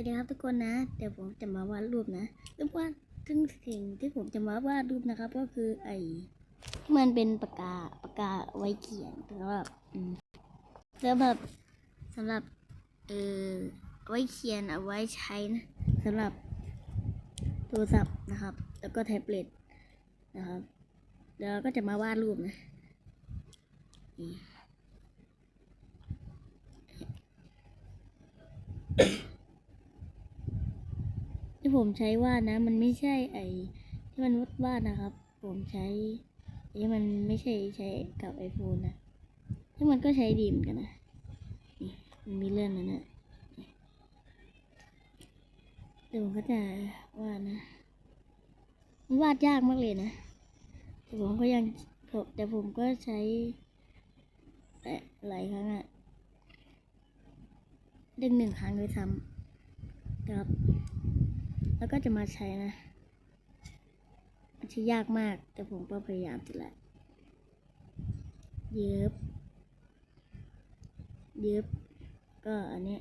วัสดีครับทุกคนนะ เดี๋ยวผมจะมาวาดรูปนะรูปวาดซึ่งสิ่งที่ผมจะมาวาดรูปนะครับ ก็คือไอ้มันเป็นปากกาปากกาไว้เขียนสำหรับสำหรับสำหรับเออไว้เขียนเอาไว้ใช้นะสำหรับโทรศัพท์นะครับ แล้วก็แท็บเล็ตนะครับแล้วก็จะมาวาดรูปนะนี่ ที่ผมใช้วาดนะ มันไม่ใช่ไอ้ที่มันวาดวาดนะครับ ผมใช้ไอที่มันไม่ใช่ใช้กับไอโฟนนะที่มันก็ใช้ดีเหมือนกันนะนี่มันมีเลื่อนนะเนี่ยเดี๋ยวผมก็จะวาดนะมันวาดยากมากเลยนะแต่ผมก็ยังแต่ผมก็ใช้หลายครั้งอะดึงหนึ่งครั้งด้วยซ้ำนะครับ แล้วก็จะมาใช้นะมันใช้ยากมาก แต่ผมก็พยายามจะแหละเย็บเย็บก็อันเนี้ย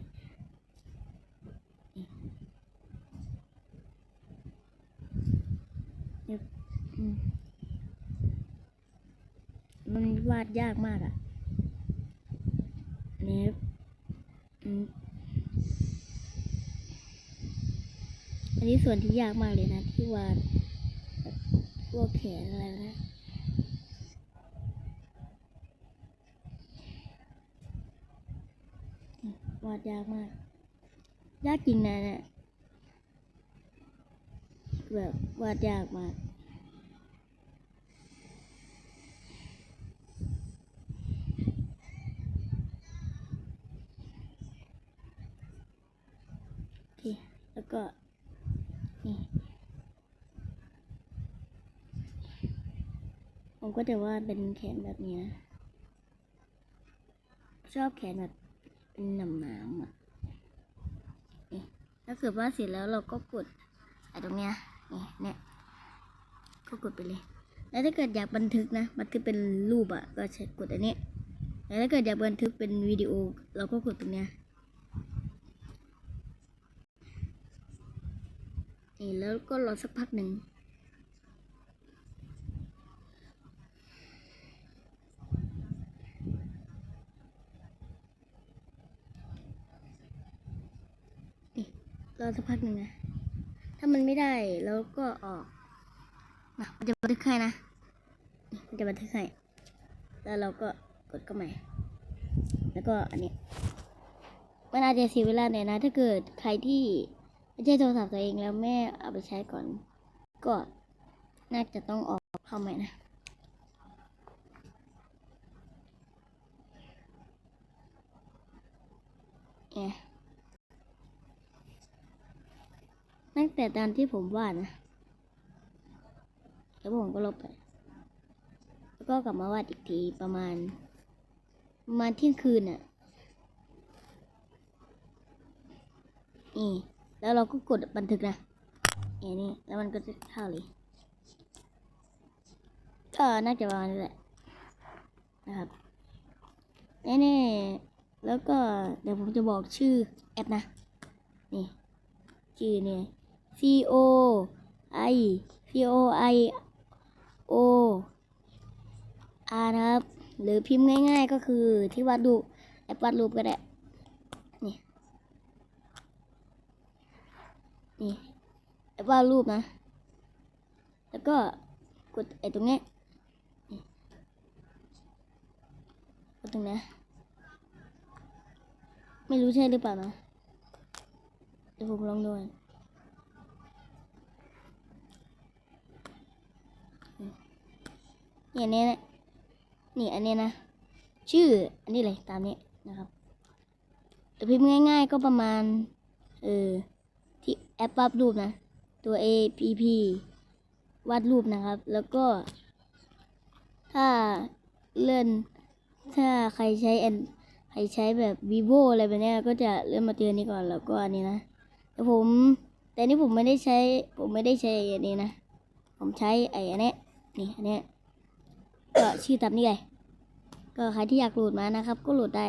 เย็บมันวาดยากมากอะ่ะเน็บอืม อั นนี้ส่วนที่ยากมากเลยนะ ที่วาดพวกแขนอะไรนะวาดยากมาก ยากจริงนะเนี่ยแบบวาดยากมากโอเคแล้วก็ นี่ ผมก็จะวาดเป็นแขนแบบนี้นะชอบแขนแบบเป็นหนำน้ำอะนี่ถ้าเกิดวาดเสร็จแล้วเราก็กดไอ้ตรงเนี้ยนี่เนี่ยก็กดไปเลย แล้วถ้าเกิดอยากบันทึกนะบันทึกเป็นรูปอะก็ใช้กดอันนี้แล้วถ้าเกิดอยากบันทึกเป็นวิดีโอ เราก็กดตรงเนี้ยนี่แล้วก็รอสักพักหนึ่ง นี่ รอสักพักหนึ่งนะ ถ้ามันไม่ได้แล้วก็ออกมามันจะบันทึกให้นะมันจะบันทึกให้ แล้วเราก็กดเข้าใหม่ แล้วก็อันนี้มันอาจจะเสียเวลาหน่อยนะ ถ้าเกิดใครที่ไม่ใช่โทรศัพท์ตัวเองแล้วแม่เอาไปใช้ก่อน ก็น่าจะต้องออกเข้าใหม่นะเนี่ย ตั้งแต่ตอนที่ผมวาดนะแล้วผมก็ลบไป แล้วก็กลับมาวาดอีกทีประมาณประมาณเที่ยงคืนน่ะนี่แล้วเราก็กดบันทึกนะอย่างนี้แล้วมันก็จะเข้าเลยก็น่าจะประมาณนี้แหละนะครับแน่ๆแล้วก็เดี๋ยวผมจะบอกชื่อแอปนะ นี่ ชื่อเนี่ย C O I C O I O R นะครับ หรือพิมพ์ง่าย ๆ ก็คือที่วาดรูปแอปวาดรูปก็ได้ นี่ นี่แอปวาดรูปนะ แล้วก็กดไอ้ตรงนี้กดตรงนี้ไม่รู้ใช่หรือเปล่านะ เดี๋ยวผมลองดูก่อ นี่อันนี้นะนี่อันนี้นะ ชื่ออันนี้เลยตามนี้นะครับแต่พิมพ์ง่าย ๆ ก็ประมาณ เออ ที่แอปวาดรูปนะ ตัว A P P วาดรูปนะครับ แล้วก็ ถ้าเลื่อน ถ้าใครใช้แอนใครใช้แบบ vivo อะไรแบบนี้ก็จะเลื่อนมาเตือนนี้ก่อน แล้วก็อันนี้นะ แต่ผม แต่นี่ผมไม่ได้ใช้ ผมไม่ได้ใช้อันนี้นะ ผมใช้ไอ้อันนี้ นี่ อันนี้ ก็ชื่อตามนี้เลยก็ใครที่อยากโหลดมานะครับ ก็โหลดได้